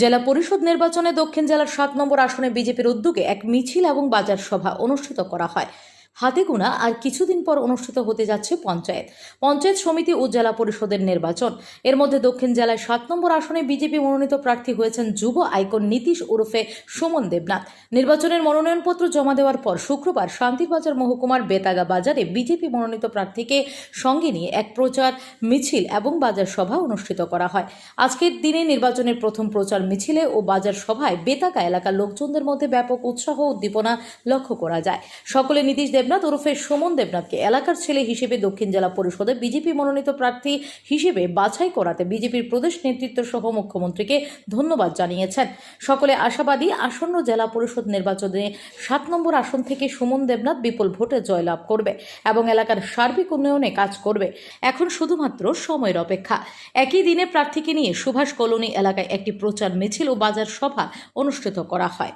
জেলা পরিষদ নির্বাচনে দক্ষিণ জেলার সাত নম্বর আসনে বিজেপির উদ্যোগে এক মিছিল এবং বাজার সভা অনুষ্ঠিত করা হয়। হাতে গোনা আর কিছুদিন পর অনুষ্ঠিত হতে যাচ্ছে পঞ্চায়েত। পঞ্চায়েত সমিতি ও জেলা পরিষদের নির্বাচন। এর মধ্যে দক্ষিণ জেলায় সাত নম্বর আসনে বিজেপি মনোনীত প্রার্থী হয়েছেন যুব আইকন নীতিশ ওরফে সুমন দেবনাথ। নির্বাচনের মনোনয়নপত্র জমা দেওয়ার পর শুক্রবার শান্তিরবাজার মহকুমার বেতাগা বাজারে বিজেপি মনোনীত প্রার্থীকে সঙ্গে নিয়ে এক প্রচার মিছিল এবং বাজার সভা অনুষ্ঠিত করা হয়। আজকের দিনে নির্বাচনের প্রথম প্রচার মিছিলে ও বাজার সভায় বেতাগা এলাকার লোকজনদের মধ্যে ব্যাপক উৎসাহ উদ্দীপনা লক্ষ্য করা যায়। সকলে নীতিশ দেবনাথ ওরফে সুমন দেবনাথকে এলাকার ছেলে হিসেবে দক্ষিণ জেলা পরিষদে বিজেপি মনোনীত প্রার্থী হিসেবে বাছাই করাতে বিজেপির প্রদেশ নেতৃত্ব সহ মুখ্যমন্ত্রীকে ধন্যবাদ জানিয়েছেন। সকলে আশাবাদী, আসন্ন জেলা পরিষদ নির্বাচনে সাত নম্বর আসন থেকে সুমন দেবনাথ বিপুল ভোটে জয়লাভ করবে এবং এলাকার সার্বিক উন্নয়নে কাজ করবে। এখন শুধুমাত্র সময়ের অপেক্ষা। একই দিনে প্রার্থীকে নিয়ে সুভাষ কলোনি এলাকায় একটি প্রচার মিছিল ও বাজার সভা অনুষ্ঠিত করা হয়।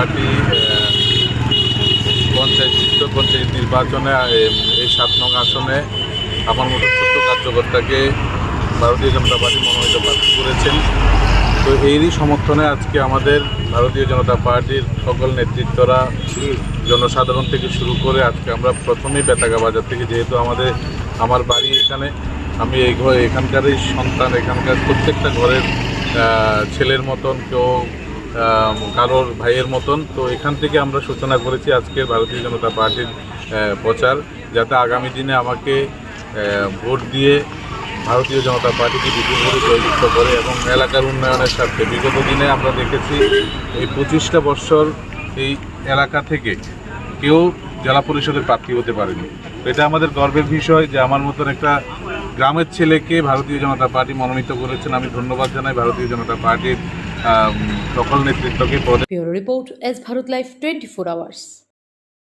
পার্টি পঞ্চায়েত উত্তর পঞ্চায়েত নির্বাচনে এই সাত নং আসনে আমার মতো ছোট্ট কার্যকর্তাকে ভারতীয় জনতা পার্টি মনোনীত প্রার্থী করেছেন। তো এরই সমর্থনে আজকে আমাদের ভারতীয় জনতা পার্টির সকল নেতৃত্বরা জনসাধারণ থেকে শুরু করে আজকে আমরা প্রথমেই বেতাগা বাজার থেকে, যেহেতু আমাদের, আমার বাড়ি এখানে, আমি এই ঘর এখানকারই সন্তান, এখানকার প্রত্যেকটা ঘরের ছেলের মতন কেউ কারোর ভাইয়ের মতন। তো এখান থেকে আমরা সূচনা করেছি আজকে ভারতীয় জনতা পার্টির প্রচার, যাতে আগামী দিনে আমাকে ভোট দিয়ে ভারতীয় জনতা পার্টিকে বিপুলভাবে জয়যুক্ত করে এবং এলাকার উন্নয়নের স্বার্থে। বিগত দিনে আমরা দেখেছি এই পঁচিশটা বৎসর এই এলাকা থেকে কেউ জেলা পরিষদের প্রার্থী হতে পারেনি। এটা আমাদের গর্বের বিষয় যে আমার মতন একটা গ্রামের ছেলেকে ভারতীয় জনতা পার্টি মনোনীত করেছেন। আমি ধন্যবাদ জানাই ভারতীয় জনতা পার্টির সকল নেতৃত্বকে পদে bureau report S Bharat life twenty four hours.